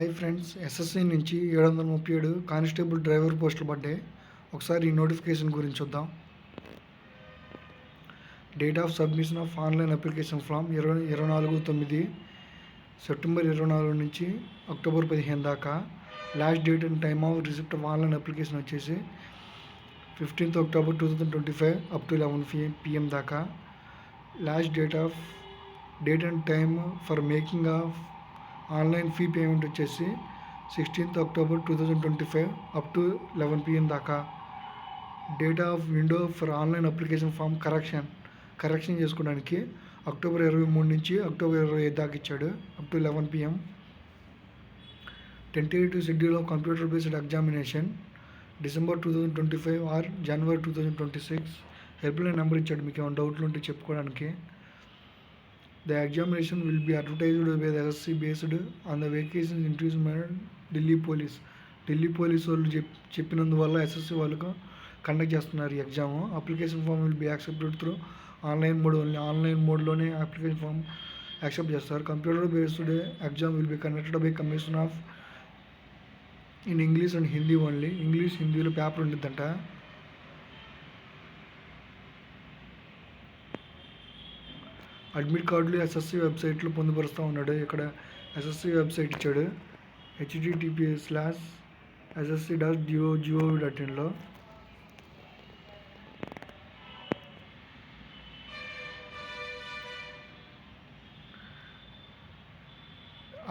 Hi friends SSC నుంచి ఏడు వందల ముప్పై ఏడు కానిస్టేబుల్ డ్రైవర్ పోస్టులు పడ్డాయి. ఒకసారి ఈ నోటిఫికేషన్ గురించి చూద్దాం. Date of submission of online application form ఇరవై ఇరవై నాలుగు తొమ్మిది సెప్టెంబర్ ఇరవై నాలుగు నుంచి అక్టోబర్ పదిహేను దాకా. Last date and time of receipt of online application వచ్చేసి fifteenth October two thousand twenty five up to eleven PM దాకా. Last date of date and time for making of online fee payment వచ్చేసి sixteenth October two thousand twenty five up to eleven PM దాకా. Date of window for online application form correction correction చేసుకోవడానికి October ఇరవై మూడు నుంచి October ఇరవై ఐదు దాకా ఇచ్చాడు. Up to eleven PM tentative schedule of computer based examination December two thousand twenty five or January two thousand twenty six helpline number ఇచ్చాడు. మీకు ఏమైనా డౌట్లు ఉంటే చెప్పుకోవడానికి. The examination will be advertised by the SSC based on the vacations interviews by Delhi police Delhi police వాళ్ళు చెప్ చెప్పినందువల్ల SSC వాళ్ళకు కండక్ట్ చేస్తున్నారు ఈ exam application form will be accepted through online mode only online మోడ్లోనే application form accept చేస్తారు. Computer based exam will be conducted by commission of in English and Hindi only English హిందీలో paper ఉండిద్దంట. Admit కార్డులు SSC వెబ్సైట్లో పొందుపరుస్తూ ఉన్నాడు. ఇక్కడ SSC website ఇచ్చాడు. HTTP slash SSC dot geo geo dot ఇన్లో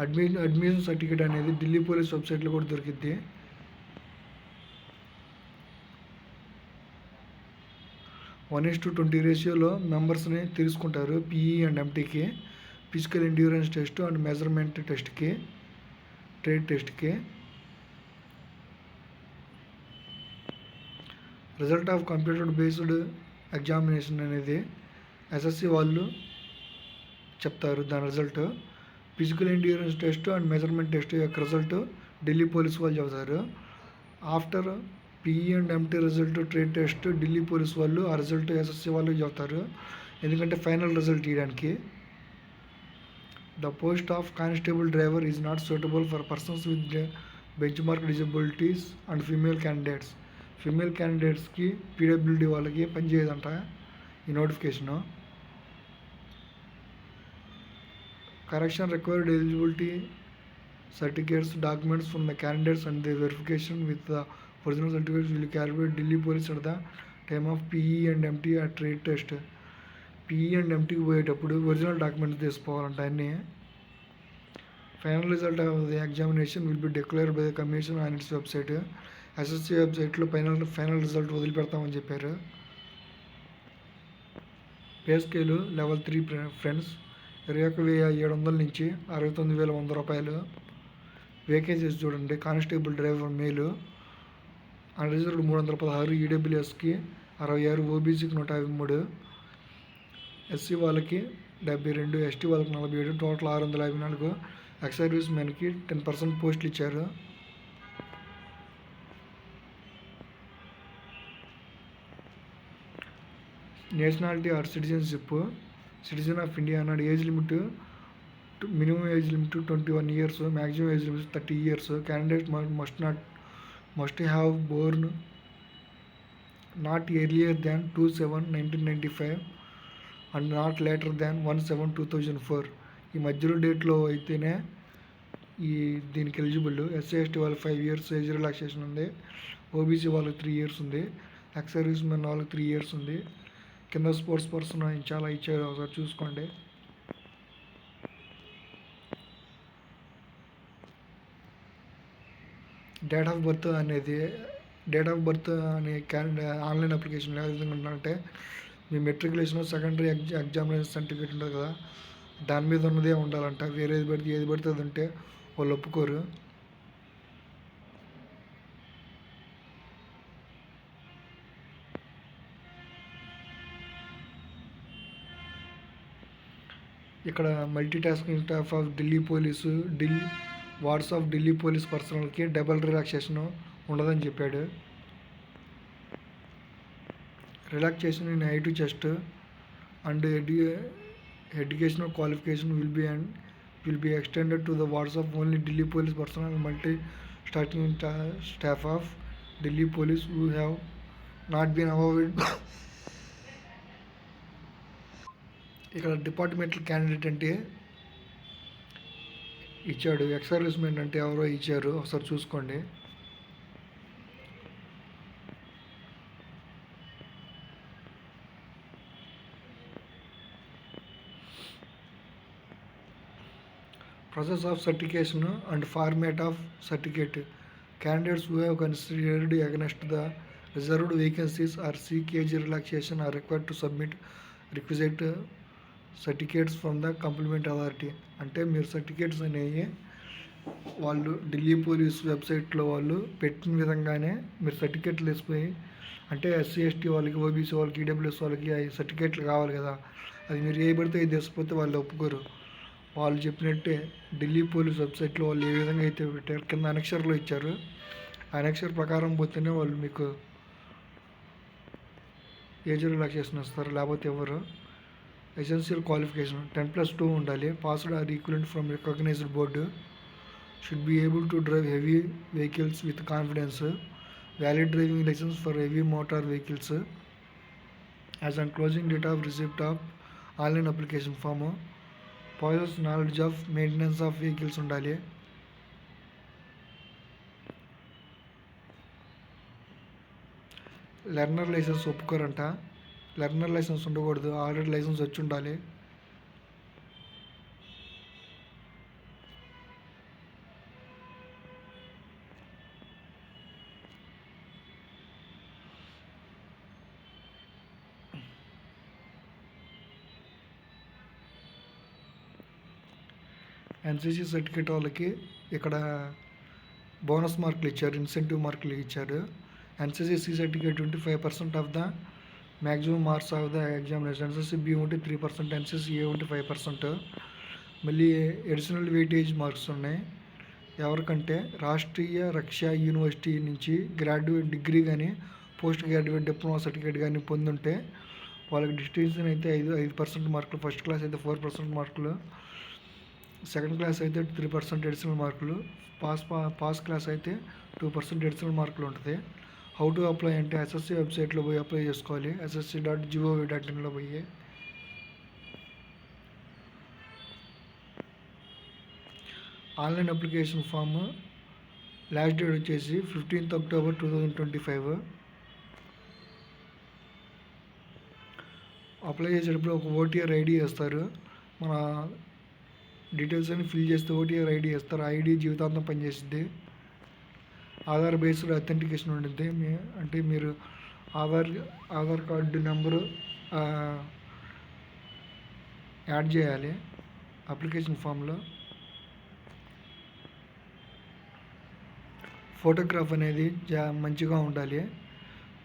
admission admission certificate అనేది ఢిల్లీ పోలీస్ వెబ్సైట్లో కూడా దొరికిద్ది. వన్ ఇస్ టు ట్వంటీ రేషియోలో మెంబర్స్ని తీసుకుంటారు PE and ఎంటీకి physical endurance test and measurement టెస్ట్కి ట్రేడ్ టెస్ట్కి. Result of computer based examination అనేది ఎస్ఎస్సి వాళ్ళు చెప్తారు దాని result. Physical endurance test and measurement test యొక్క రిజల్ట్ ఢిల్లీ పోలీస్ వాళ్ళు చెబుతారు. After PE and MT result trade test Delhi police వాళ్ళు ఆ రిజల్ట్ ఎస్ఎస్సి వాళ్ళు చెప్తారు ఎందుకంటే ఫైనల్ రిజల్ట్ ఇవ్వడానికి the post of constable driver is not suitable for persons with benchmark disabilities and female candidates female క్యాండిడేట్స్కి PWD వాళ్ళకి పనిచేయదంట ఈ notification correction required eligibility certificates documents from the candidates and the verification with the original certificates will calculate Delhi police at time of PE and MT ఆ trade test PE and ఎంటీకి పోయేటప్పుడు original documents తీసుకోవాలంట అన్నీ final result of the examination will be declare by the commission on its website SSC వెబ్సైట్లో final final result వదిలిపెడతామని చెప్పారు. Pay scale level three friends ఇరవై ఒక వెయ్యి ఏడు వందల నుంచి అరవై తొమ్మిది వేల వంద రూపాయలు. వేకెన్సీస్ చూడండి. కానిస్టేబుల్ డ్రైవర్ మేలు అన్రిజర్వ్డ్ మూడు వందల పదహారు ఈడబ్ల్యూఎస్కి అరవై ఆరు ఓబీసీకి నూట యాభై మూడు ఎస్సీ వాళ్ళకి డెబ్బై రెండు ఎస్టీ వాళ్ళకి నలభై ఏడు టోటల్ ఆరు వందల యాభై నాలుగు ఎక్స్ సర్వీస్ మెన్కి టెన్ పర్సెంట్ పోస్టులు ఇచ్చారు. Nationality or citizenship. Citizen of India అన్నాడు. Age limit minimum age limit twenty one years maximum age limit thirty years. Candidate must not must have born not earlier than two seven nineteen ninety five and not later than one seven two thousand four ఈ మధ్యలో డేట్లో అయితేనే ఈ దీనికి eligible SC ST వాళ్ళకి five years age relaxation ఉంది. OBC వాళ్ళకి three years ఉంది. ఎక్స్ సర్వీస్ మెన్ వాళ్ళకి త్రీ ఇయర్స్ ఉంది. కింద స్పోర్ట్స్ పర్సన్ చాలా ఇచ్చారు. ఒకసారి చూసుకోండి. డేట్ ఆఫ్ బర్త్ అనేది డేట్ ఆఫ్ బర్త్ అనే క్యాలెండర్ ఆన్లైన్ అప్లికేషన్ ఏ విధంగా ఉందంటే మీ మెట్రికులేషన్ సెకండరీ ఎగ్జా ఎగ్జామినేషన్ సర్టిఫికేట్ ఉంటుంది కదా దాని మీద ఉన్నదే ఉండాలంట. వేరేది పడితే ఏది పడితే అది ఉంటే వాళ్ళు ఒప్పుకోరు. ఇక్కడ multi tasking staff of Delhi police Delhi WhatsApp Delhi police పర్సనల్కి double relaxation ఉండదని చెప్పాడు. Relaxation in I two chest and edu educational qualification will be and will be extended to the WhatsApp only Delhi police personnel multi starting staff of Delhi police who have not been avoid ఇక్కడ departmental candidate అంటే ఇచ్చాడు. ఎక్సర్విస్మెంట్ అంటే ఎవరో ఇచ్చారు. ఒకసారి చూసుకోండి. Process of certification and format of certificate candidates who have considered against the reserved vacancies are seeking relaxation are required to submit requisite certificates from the complement authority అంటే మీరు సర్టిఫికేట్స్ అనేవి వాళ్ళు ఢిల్లీ పోలీస్ వెబ్సైట్లో వాళ్ళు పెట్టిన విధంగానే మీరు సర్టిఫికేట్లు వేసిపోయి అంటే ఎస్సీ ఎస్టీ వాళ్ళకి ఓబీసీ వాళ్ళకి ఈడబ్ల్యూఎస్ వాళ్ళకి అవి సర్టిఫికేట్లు కావాలి కదా. అది మీరు ఏ పెడితే ఇది వేసిపోతే వాళ్ళు ఒప్పుకోరు. వాళ్ళు చెప్పినట్టే ఢిల్లీ పోలీస్ వెబ్సైట్లో వాళ్ళు ఏ విధంగా అయితే పెట్టారు కింద అనక్షర్లో ఇచ్చారు. ఆ అనక్షర్ ప్రకారం పోతేనే వాళ్ళు మీకు ఏజ్ రిలాక్సేషన్ ఇస్తారు లేకపోతే ఎవరు? Essential qualification ten plus two ఉండాలి. Passed or equivalent from recognised board should be able to drive heavy vehicles with confidence valid driving licence for heavy motor vehicles as and closing date of receipt of online application form possess knowledge of maintenance of vehicles ఉండాలి. Learner licence ఒప్పుకోరంట. Learner licence ఉండకూడదు already licence వచ్చి ఉండాలి. NCC certificate వాళ్ళకి ఇక్కడ bonus మార్కులు ఇచ్చారు incentive మార్కులు ఇచ్చారు. NCC certificate twenty five percent of the maximum marks of the examination NCC B ఉంటే త్రీ పర్సెంట్ ఎన్సెస్ ఏ ఉంటే ఫైవ్ పర్సెంట్. మళ్ళీ అడిషనల్ వెయిటేజ్ మార్క్స్ ఉన్నాయి. ఎవరికంటే రాష్ట్రీయ రక్షా యూనివర్సిటీ నుంచి గ్రాడ్యుయేట్ డిగ్రీ కానీ పోస్ట్ గ్రాడ్యుయేట్ డిప్లొమా సర్టిఫికేట్ కానీ పొందుంటే వాళ్ళకి డిస్టింక్షన్ అయితే ఐదు ఐదు పర్సెంట్ మార్కులు ఫస్ట్ క్లాస్ అయితే ఫోర్ పర్సెంట్ మార్కులు సెకండ్ క్లాస్ అయితే త్రీ పర్సెంట్ అడిషనల్ మార్కులు పాస్ పాస్ క్లాస్ అయితే టూ పర్సెంట్ అడిషనల్ మార్కులు ఉంటుంది. హౌ టు అప్లై అంటే ఎస్ఎస్సి వెబ్సైట్లో పోయి అప్లై చేసుకోవాలి. SSC dot G O V dot ఇన్లో పోయి. Online application form last date వచ్చేసి fifteenth October two thousand twenty five apply చేసేటప్పుడు ఒక ఓటీఆర్ ఐడి వేస్తారు. మన డీటెయిల్స్ అన్ని ఫిల్ చేస్తే ఓటీఆర్ ఐడి వేస్తారు. ఐడి జీవితాంతం పనిచేస్తుంది ఆధార్ బేస్డ్ అథెంటికేషన్ ఉంటుంది మీ అంటే మీరు Aadhaar Aadhaar card number add చేయాలి అప్లికేషన్ ఫామ్లో. ఫోటోగ్రాఫ్ అనేది జా మంచిగా ఉండాలి.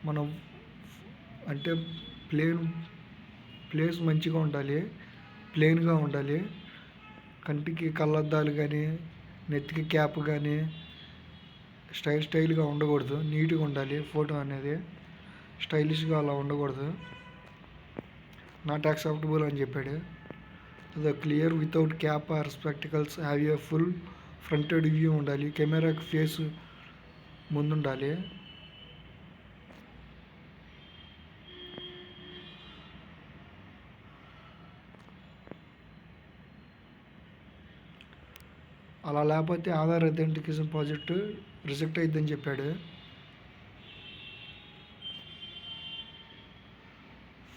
మనం అంటే ప్లేన్ ప్లేస్ మంచిగా ఉండాలి ప్లెయిన్గా ఉండాలి. కంటికి కళ్ళద్దాలు కానీ నెత్తికి క్యాప్ కానీ స్టైల్ స్టైల్గా ఉండకూడదు. నీట్గా ఉండాలి. ఫోటో అనేది స్టైలిష్గా అలా ఉండకూడదు. నాట్ యాక్సెప్టబుల్ అని చెప్పాడు. The clear without cap or spectacles. Have a full fronted view ఉండాలి. కెమెరాకి ఫేస్ ముందుండాలి. అలా లేకపోతే ఆధార్ ఐడెంటిఫికేషన్ ప్రాజెక్టు రిజెక్ట్ అయిద్దని చెప్పాడు.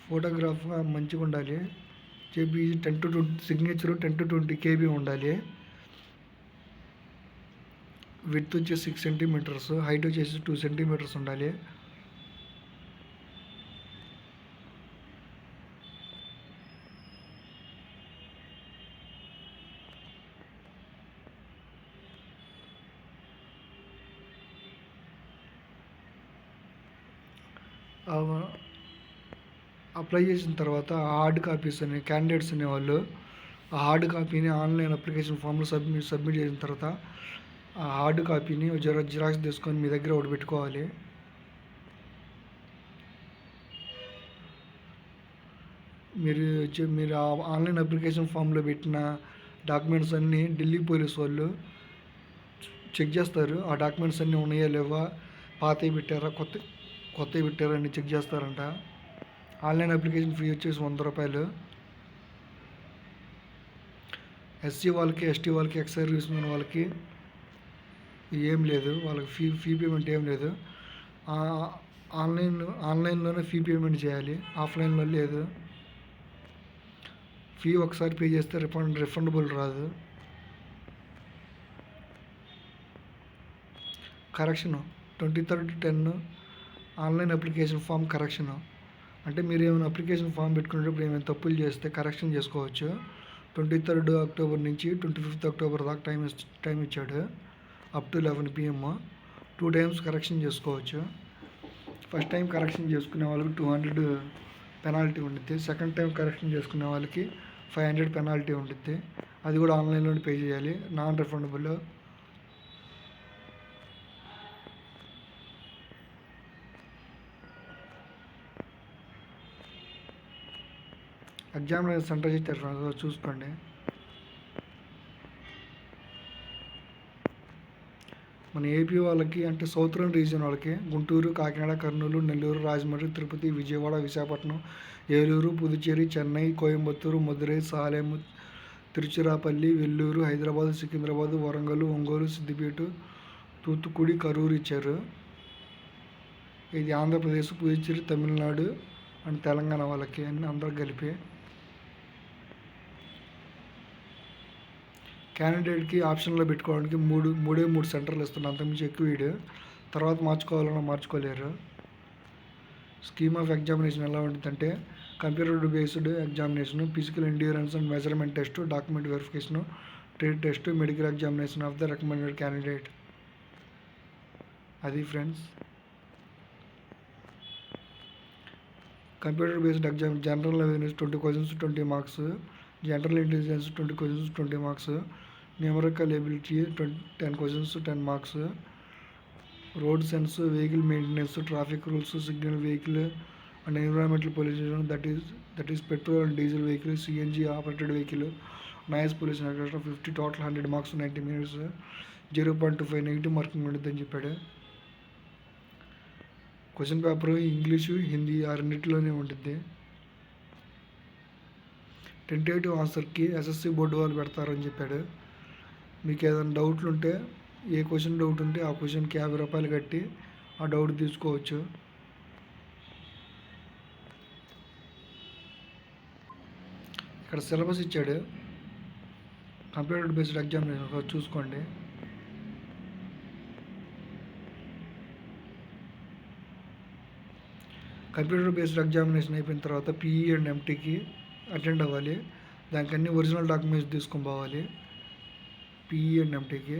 ఫోటోగ్రాఫ్ మంచిగా ఉండాలి. JB ten to twenty signature ten to twenty KB ఉండాలి. విత్ వచ్చేసి సిక్స్ సెంటీమీటర్స్ హైట్ వచ్చేసి టూ సెంటీమీటర్స్ ఉండాలి. అప్లై చేసిన తర్వాత హార్డ్ కాపీస్ అనే క్యాండిడేట్స్ అనేవాళ్ళు ఆ హార్డ్ కాపీని ఆన్లైన్ అప్లికేషన్ ఫామ్లో సబ్మిట్ సబ్మిట్ చేసిన తర్వాత ఆ హార్డ్ కాపీని జిరా జిరాక్స్ తీసుకొని మీ దగ్గర ఒకటి పెట్టుకోవాలి. మీరు వచ్చి మీరు ఆ ఆన్లైన్ అప్లికేషన్ ఫామ్లో పెట్టిన డాక్యుమెంట్స్ అన్నీ ఢిల్లీ పోలీస్ వాళ్ళు చెక్ చేస్తారు. ఆ డాక్యుమెంట్స్ అన్నీ ఉన్నాయా లేవా పాతవి పెట్టారా కొత్త కొత్తవి పెట్టారండి చెక్ చేస్తారంట. ఆన్లైన్ అప్లికేషన్ ఫీ వచ్చేసి వంద రూపాయలు. ఎస్సీ వాళ్ళకి ఎస్టీ వాళ్ళకి ఎక్స్ సర్వీస్ మెన్ వాళ్ళకి ఏం లేదు. వాళ్ళకి ఫీ ఫీ పేమెంట్ ఏం లేదు. ఆన్లైన్ ఆన్లైన్లోనే ఫీ పేమెంట్ చేయాలి. ఆఫ్లైన్లో లేదు. ఫీ ఒకసారి పే చేస్తే రిఫండ్ రిఫండబుల్ రాదు. Correction twenty third ten online application form correction. అంటే మీరు ఏమైనా అప్లికేషన్ ఫామ్ పెట్టుకునేటప్పుడు ఏమైనా తప్పులు చేస్తే కరెక్షన్ చేసుకోవచ్చు. ట్వంటీ థర్డ్ అక్టోబర్ నుంచి ట్వంటీ ఫిఫ్త్ అక్టోబర్ దాకా టైం టైం ఇచ్చాడు. Up to eleven PM. Two times correction చేసుకోవచ్చు. ఫస్ట్ టైం కరెక్షన్ చేసుకునే వాళ్ళకి టూ హండ్రెడ్ పెనాల్టీ ఉండిద్ది. సెకండ్ టైం కరెక్షన్ చేసుకునే వాళ్ళకి ఫైవ్ హండ్రెడ్ పెనాల్టీ ఉండిద్ది. అది కూడా ఆన్లైన్లో పే చేయాలి. నాన్ రిఫండబుల్ ఎగ్జామ్ సెంటర్ ఇచ్చారు చూసుకోండి. మన ఏపీ వాళ్ళకి అంటే సౌత్రన్ రీజియన్ వాళ్ళకి గుంటూరు కాకినాడ కర్నూలు నెల్లూరు రాజమండ్రి తిరుపతి విజయవాడ విశాఖపట్నం ఏలూరు పుదుచ్చేరి చెన్నై కోయంబత్తూరు మదురై సాలెం తిరుచిరాపల్లి వెల్లూరు హైదరాబాద్ సికింద్రాబాద్ వరంగల్ ఒంగోలు సిద్దిపేట తూత్తుకుడి కరూరు ఇచ్చారు. ఇది ఆంధ్రప్రదేశ్ పుదుచ్చేరి తమిళనాడు అండ్ తెలంగాణ వాళ్ళకి అన్ని అందరూ కలిపి క్యాండిడేట్కి ఆప్షన్లో పెట్టుకోవడానికి మూడు మూడే మూడు సెంటర్లు ఇస్తున్నారు అంతకుమించి ఎక్కువ వీడు. తర్వాత మార్చుకోవాలన్నా మార్చుకోలేరు. స్కీమ్ ఆఫ్ ఎగ్జామినేషన్ ఎలా ఉంటుందంటే computer based examination physical endurance and measurement test document verification trade test medical examination of the recommended candidate అది friends computer based exam general awareness twenty questions twenty marks general intelligence twenty questions twenty marks. Numerical ability twenty ten questions ten marks. Road sense vehicle maintenance traffic rules signal vehicle and environmental pollution that is that is petrol and diesel vehicle CNG operated vehicle. Noise pollution etcetera fifty total hundred marks ninety minutes. Zero point two five negative marking ఉంటుందని చెప్పాడు. Question paper English Hindi ఆ రెండింటిలోనే ఉంటుంది tentative ఆన్సర్కి SSC board వాళ్ళు పెడతారని చెప్పాడు. మీకు ఏదైనా డౌట్లు ఉంటే ఏ క్వశ్చన్ డౌట్ ఉంటే ఆ క్వశ్చన్కి యాభై రూపాయలు కట్టి ఆ డౌట్ తీసుకోవచ్చు. ఇక్కడ సిలబస్ ఇచ్చాడు. కంప్యూటర్ బేస్డ్ ఎగ్జామినేషన్ చూసుకోండి. కంప్యూటర్ బేస్డ్ ఎగ్జామినేషన్ అయిపోయిన తర్వాత పీఈ అండ్ ఎంటీకి అటెండ్ అవ్వాలి. దానికి అన్ని ఒరిజినల్ డాక్యుమెంట్స్ తీసుకొని పోవాలి. పీఈ అండ్ ఎంటీకి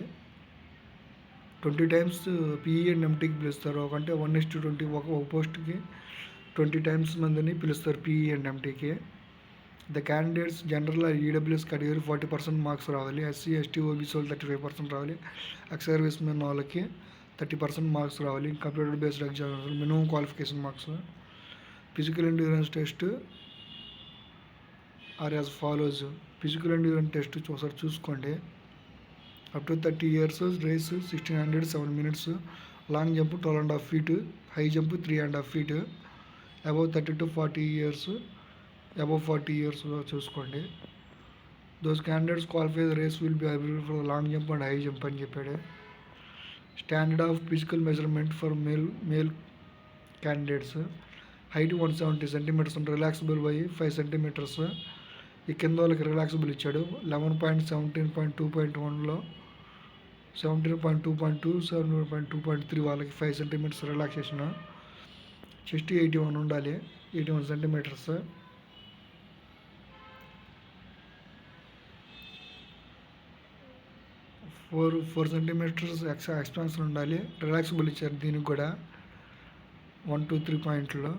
ట్వంటీ టైమ్స్ పీఈ అండ్ ఎంటీకి పిలుస్తారు. ఒకంటే వన్ ఇస్ టు ట్వంటీ ఒక పోస్ట్కి ట్వంటీ టైమ్స్ మందిని పిలుస్తారు PE and ఎంటీకి the candidates general EWS category forty percent marks రావాలి. ఎస్సీ ఎస్టీ ఓబీసీ వాళ్ళు థర్టీ ఫైవ్ పర్సెంట్ రావాలి. ఎక్స్ సర్వీస్ మెన్ వాళ్ళకి థర్టీ పర్సెంట్ మార్క్స్ రావాలి. Computer based exam minimum qualification marks. Physical endurance test are as follows physical endurance test ఒకసారి చూసుకోండి. Up to thirty years race sixteen hundred seven minutes long jump twelve and half feet high jump three and half feet above thirty to forty years above forty years చూసుకోండి. Those candidates qualify race will be available for long jump and high jump అని చెప్పాడు. Standard of physical measurement for male male candidates height one seventy centimetres relaxable by five centimetres ఈ కింద వాళ్ళకి relaxable ఇచ్చాడు. Eleven point seventeen point two point వన్లో seventeen point two point two seven point two point three వాళ్ళకి five centimetres relaxation chest eighty one ఉండాలి. Eighty one centimetres four four centimetres extra expansion ఉండాలి. Relaxable ఇచ్చారు దీనికి కూడా. One two three పాయింట్లో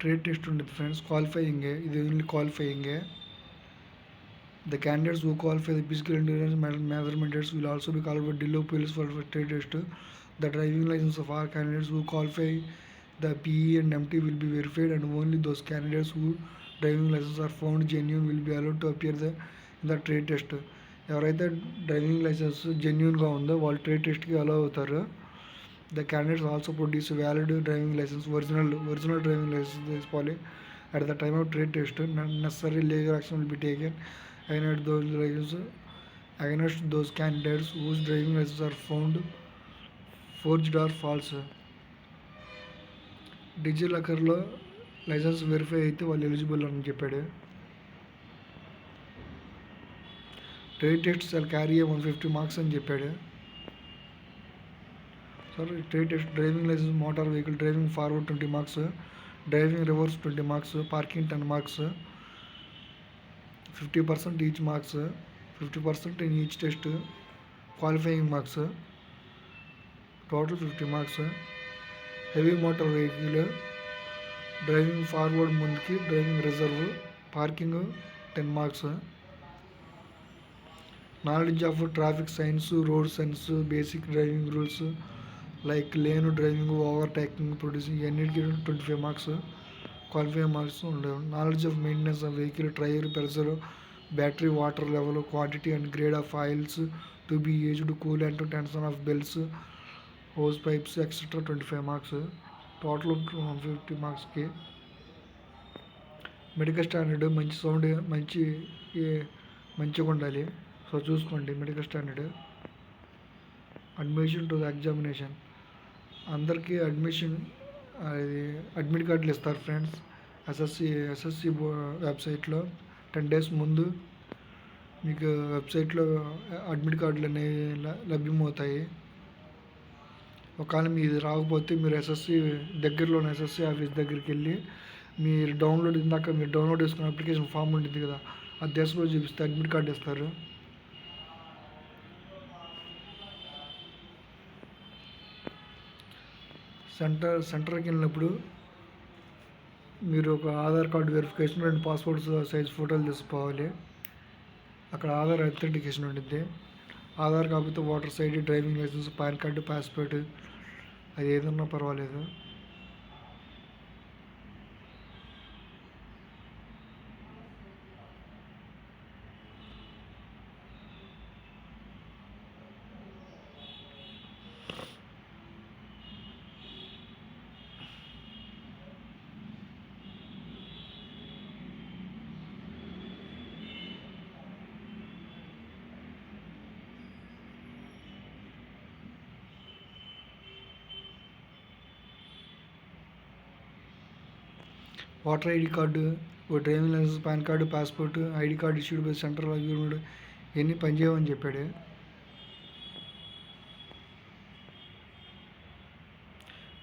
trade test ఉండేది friends క్వాలిఫైయింగే ఇది ఓన్లీ క్వాలిఫైయింగే the candidates who qualify the physical endurance measurement will also be call for డిలో pills for trade test the driving licence of or candidates who qualify the PE and MT will be verified and only those candidates who driving licence are found genuine will be allowed to appear the in the trade test ఎవరైతే driving licence జెన్యున్గా ఉందో వాళ్ళు trade టెస్ట్కి allow అవుతారు. The candidates also produce valid driving licence original original driving licence తీసుకోవాలి at the time of trade test necessary legal action will be taken against those licence against those candidates whose driving licence are found forged or false డిజిలాకర్లో licence verify అయితే వాళ్ళు eligible అని చెప్పాడు. Trade test sir carry one fifty marks అని చెప్పాడు. Sir trade test driving licence motor vehicle driving forward twenty marks driving reverse twenty marks parking ten marks fifty percent each marks fifty percent in each test qualifying marks total fifty marks heavy motor vehicle driving forward ముందుకి driving reserve parking ten marks knowledge of traffic signs road signs basic driving rules like lane driving overtaking producing ఇవన్నిటికీ twenty five marks qualify marks ఉండేవి knowledge of maintenance of vehicle tyre pressure battery water level quantity and grade of oils to be aged cool and tension of bells hose pipes etcetera twenty five marks total one fifty మార్క్స్కి medical standard మంచి sound మంచి మంచిగా ఉండాలి. So చూసుకోండి medical standard admission to the examination అందరికీ admission అది admit కార్డులు ఇస్తారు ఫ్రెండ్స్ ఎస్ఎస్సి ఎస్ఎస్సి వెబ్సైట్లో టెన్ డేస్ ముందు మీకు వెబ్సైట్లో అడ్మిట్ కార్డులు అనేవి లభ్యమవుతాయి. ఒకవేళ మీది రాకపోతే మీరు ఎస్ఎస్సి దగ్గరలో ఉన్న ఎస్ఎస్సి ఆఫీస్ దగ్గరికి వెళ్ళి మీరు డౌన్లోడ్ ఇందాక మీరు డౌన్లోడ్ చేసుకున్న అప్లికేషన్ ఫామ్ ఉంటుంది కదా ఆ దేశంలో చూపిస్తే అడ్మిట్ కార్డు ఇస్తారు. సెంటర్ సెంటర్కి వెళ్ళినప్పుడు మీరు ఒక ఆధార్ కార్డు వెరిఫికేషన్ రెండు పాస్పోర్ట్ సైజ్ ఫోటోలు తీసుకోవాలి. అక్కడ ఆధార్ అథెంటికేషన్ ఉంటుంది ఆధార్ కాకపోతే voter ID driving licence PAN card passport అది ఏదన్నా పర్వాలేదు. Voter ID card oh driving licence PAN card passport ID card issued by central government ఇవన్నీ పనిచేయమని చెప్పాడు.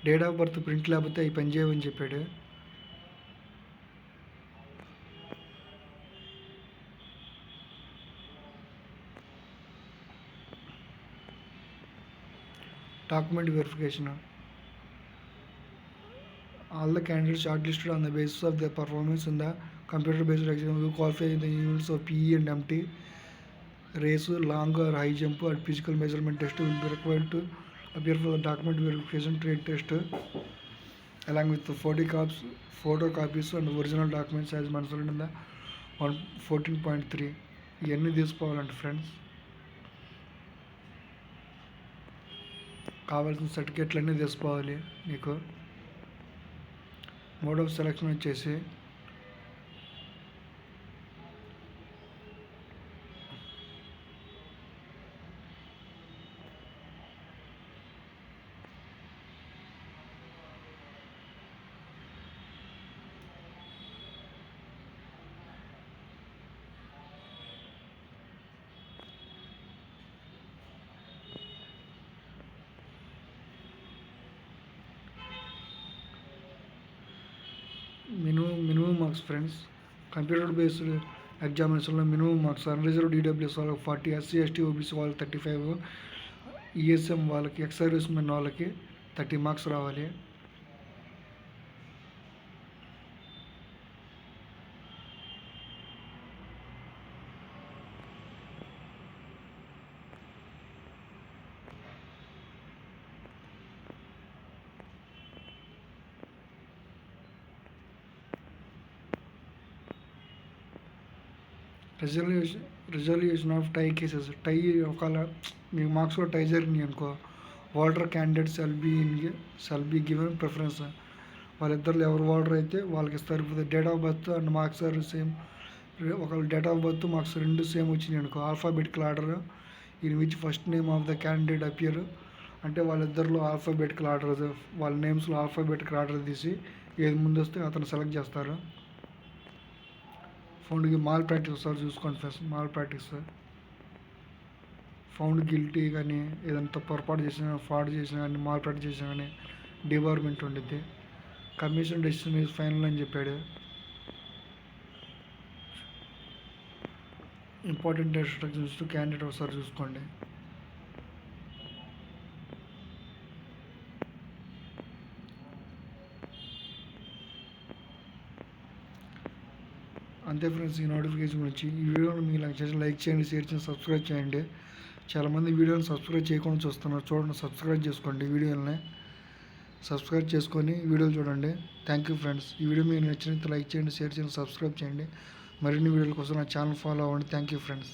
డేట్ ఆఫ్ బర్త్ ప్రింట్ లేకపోతే అవి పనిచేయమని చెప్పాడు. Document verification all the candidates shortlisted on the basis of their performance in the computer-based exam will qualify in the units of PE and MT. Race, long or high jump or physical measurement test will be required to appear for the document verification trade test along with the photocopies, photocopies and original documents as mentioned in the one fourteen point three. ఇవన్నీ తీసుకోవాలండి friends కావాల్సిన సర్టిఫికెట్లు అన్నీ తీసుకోవాలి మీకు mode selection selection వచ్చేసి minimum minimum marks friends computer based ఎగ్జామినేషన్లో minimum marks unreserve DWS వాళ్ళకి ఫార్టీ ఎస్సీ ఎస్టీ ఓబీసీ వాళ్ళకి థర్టీ ఫైవ్ ఈఎస్ఎం వాళ్ళకి ఎక్స్ సర్వీస్ మెన్ వాళ్ళకి థర్టీ మార్క్స్ రావాలి. Resolution resolution of tie cases tie ఒకవేళ మీ మార్క్స్లో టై జరిగినాయి అనుకో older candidates will be in be given preference వాళ్ళిద్దరు ఎవరు వాటర్ అయితే వాళ్ళకి ఇస్తారు. ఇప్పుడు date of birth and marks are same ఒకవేళ డేట్ ఆఫ్ బర్త్ మార్క్స్ రెండు సేమ్ వచ్చినాయి అనుకో alphabetical order in which first name of the candidate appear అంటే వాళ్ళిద్దరిలో ఆల్ఫాబెటికల్ ఆర్డర్ వాళ్ళ నేమ్స్లో ఆల్ఫాబెటికల్ ఆర్డర్ తీసి ఏది ముందు వస్తే అతను సెలెక్ట్ చేస్తారు. ఫౌండ్కి మాల్ ప్రాక్టీస్ ఒకసారి చూసుకోండి first malpractice found guilty కానీ ఏదంతా పొరపాటు చేసినా ఫ్రాడ్ చేసినా కానీ మాల్ ప్రాక్టీస్ చేసినా కానీ డిపార్ట్మెంట్ ఉండిద్ది. కమిషన్ డెసిషన్ ఈజ్ ఫైనల్ అని చెప్పాడు. ఇంపార్టెంట్ ఇన్స్ట్రక్షన్స్ క్యాండిడేట్ ఒకసారి చూసుకోండి. అంతే ఫ్రెండ్స్ ఈ నోటిఫికేషన్ వచ్చి ఈ వీడియోని మీకు లైక్ చేసి లైక్ చేయండి షేర్ చేయండి సబ్స్క్రైబ్ చేయండి. చాలామంది వీడియోని సబ్స్క్రైబ్ చేయకుండా చూస్తున్నారు. చూడండి సబ్స్క్రైబ్ చేసుకోండి వీడియోని సబ్స్క్రైబ్ చేసుకొని వీడియోలు చూడండి. థ్యాంక్ యూ ఫ్రెండ్స్ ఈ వీడియో మీకు నచ్చినంత లైక్ చేయండి షేర్ చేయండి సబ్స్క్రైబ్ చేయండి. మరిన్ని వీడియోల కోసం నా ఛానల్ ఫాలో అవ్వండి. Thank you friends